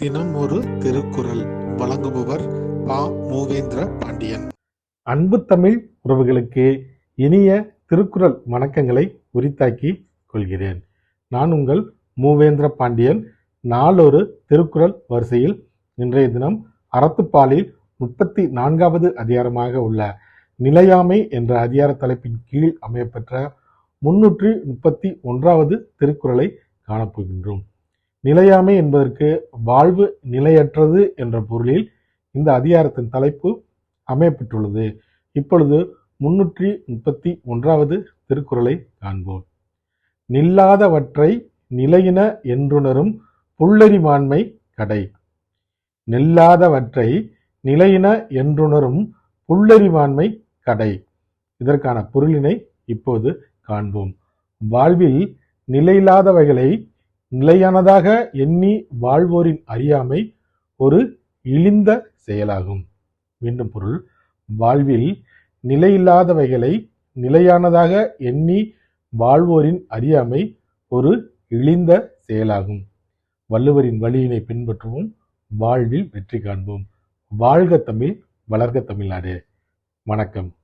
தினம் ஒரு திருக்குறள் வழங்குபவர் பா. மூவேந்திர பாண்டியன். அன்பு தமிழ் உறவுகளுக்கு இனிய திருக்குறள் வணக்கங்களை உரித்தாக்கி கொள்கிறேன். நான் உங்கள் மூவேந்திர பாண்டியன். நாளொரு திருக்குறள் வரிசையில் இன்றைய தினம் அறத்துப்பாலில் முப்பத்தி நான்காவது அதிகாரமாக உள்ள நிலையாமை என்ற அதிகார தலைப்பின் கீழ் அமையப்பெற்ற முன்னூற்றி முப்பத்தி ஒன்றாவது திருக்குறளை காணப்போகின்றோம். நிலையாமை என்பதற்கு வாழ்வு நிலையற்றது என்ற பொருளில் இந்த அதிகாரத்தின் தலைப்பு அமையப்பெற்றுள்ளது. இப்பொழுது முன்னூற்றி முப்பத்தி ஒன்றாவது திருக்குறளை காண்போம். நில்லாதவற்றை நிலையின என்றுணரும் புல்லறிவாண்மை கடை. நில்லாதவற்றை நிலையின என்றுணரும் புல்லறிவாண்மை கடை. இதற்கான பொருளினை இப்போது காண்போம். வாழ்வில் நிலையில்லாதவைகளை நிலையானதாக எண்ணி வாழ்வோரின் அறியாமை ஒரு இழிந்த செயலாகும். மீண்டும் பொருள். வாழ்வில் நிலையில்லாதவைகளை நிலையானதாக எண்ணி வாழ்வோரின் அறியாமை ஒரு இழிந்த செயலாகும். வள்ளுவரின் வழியினை பின்பற்றுவோம் வாழ்வில் வெற்றி காண்போம். வாழ்க தமிழ் வளர்க தமிழ்நாடு. வணக்கம்.